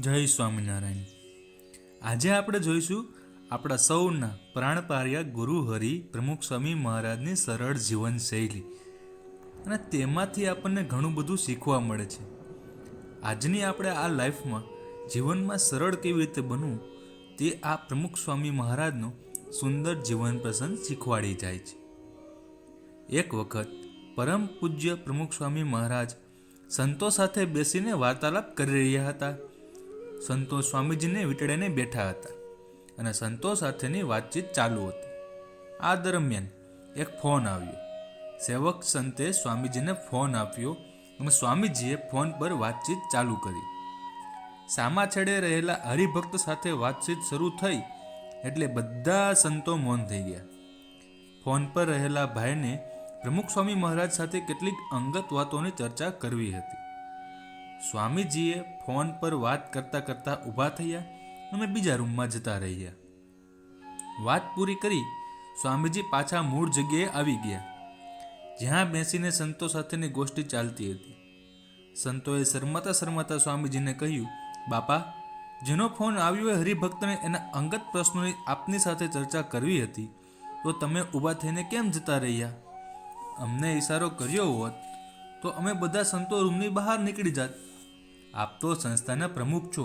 જય સ્વામિનારાયણ. આજે આપણે જોઈશું આપણા સૌના પ્રાણપાર્યા ગુરુ હરિ પ્રમુખ સ્વામી મહારાજની સરળ જીવનશૈલી. અને તેમાંથી આપણને ઘણું બધું શીખવા મળે છે. આજની આપણે આ લાઈફમાં જીવનમાં સરળ કેવી રીતે બનવું તે આ પ્રમુખ સ્વામી મહારાજનો સુંદર જીવન પ્રસંગ શીખવાડી જાય છે. એક વખત પરમ પૂજ્ય પ્રમુખ સ્વામી મહારાજ સંતો સાથે બેસીને વાર્તાલાપ કરી રહ્યા હતા. સંતો સ્વામીજીને વીંટળીને બેઠા હતા અને સંતોષ સાથેની વાતચીત ચાલુ હતી. આ દરમિયાન એક ફોન આવ્યો. સેવક સંતે સ્વામીજીને ફોન આપ્યો અને સ્વામીજીએ ફોન પર વાતચીત ચાલુ કરી. સામા છેડે રહેલા હરિભક્ત સાથે વાતચીત શરૂ થઈ એટલે બધા સંતો મૌન થઈ ગયા. ફોન પર રહેલા ભાઈને પ્રમુખ સ્વામી મહારાજ સાથે કેટલીક અંગત વાતોની ચર્ચા કરવી હતી. સ્વામીજીએ ફોન પર વાત કરતા કરતા ઊભા થયા અને બીજા રૂમમાં જતા રહ્યા. વાત પૂરી કરી સ્વામીજી પાછા મૂળ જગ્યાએ આવી ગયા, જ્યાં બેસીને સંતો સાથેની ગોષ્ઠી ચાલતી હતી. સંતોએ શરમાતા શરમાતા સ્વામીજીને કહ્યું, બાપા, જેનો ફોન આવ્યો એ હરિભક્તને એના અંગત પ્રશ્નોની આપની સાથે ચર્ચા કરવી હતી, તો તમે ઊભા થઈને કેમ જતા રહ્યા? અમને ઈશારો કર્યો હોત તો અમે બધા સંતો રૂમની બહાર નીકળી જાત. આપ તો સંસ્થાના પ્રમુખ છો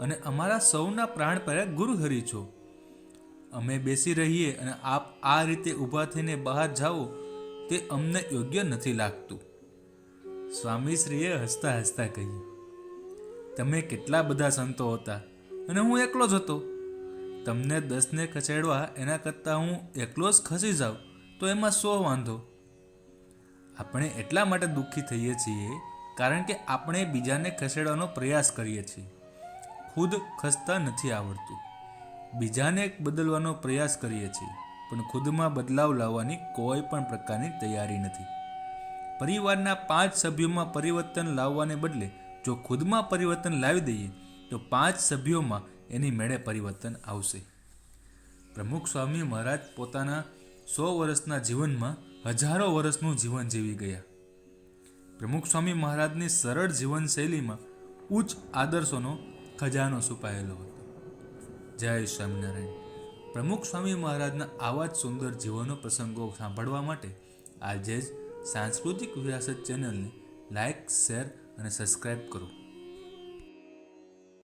અને અમારા સૌના પ્રાણ પ્રાણપ્રયા ગુરુહરિ છો. અમે બેસી રહીએ અને આપ આ રીતે ઊભા થઈને બહાર જાઓ, તે અમને યોગ્ય નથી લાગતું. સ્વામીશ્રીએ હસતા હસતા કહ્યું, તમે કેટલા બધા સંતો હતા અને હું એકલો જ હતો. તમને દસને ખસેડવા એના કરતાં હું એકલો જ ખસી જાઉં, તો એમાં શો વાંધો. આપણે એટલા માટે દુઃખી થઈએ છીએ કારણ કે આપણે બીજાને ખસેડવાનો પ્રયાસ કરીએ છીએ. ખુદ ખસતા નથી આવડતું. બીજાને બદલવાનો પ્રયાસ કરીએ છીએ, પણ ખુદમાં બદલાવ લાવવાની કોઈ પણ પ્રકારની તૈયારી નથી. પરિવારના પાંચ સભ્યોમાં પરિવર્તન લાવવાને બદલે જો ખુદમાં પરિવર્તન લાવી દઈએ, તો પાંચ સભ્યોમાં એની મેળે પરિવર્તન આવશે. પ્રમુખ સ્વામી મહારાજ પોતાના સો વર્ષના જીવનમાં હજારો વર્ષનું જીવન જીવી ગયા. પ્રમુખ સ્વામી મહારાજની સરળ જીવનશૈલીમાં ઉચ્ચ આદર્શોનો ખજાનો છુપાયેલો હતો. જય સ્વામિનારાયણ. પ્રમુખ સ્વામી મહારાજના આવા જ સુંદર જીવનો પ્રસંગો સાંભળવા માટે આજે જ સાંસ્કૃતિક વિરાસત ચેનલને લાઇક શેર અને સબસ્ક્રાઈબ કરો.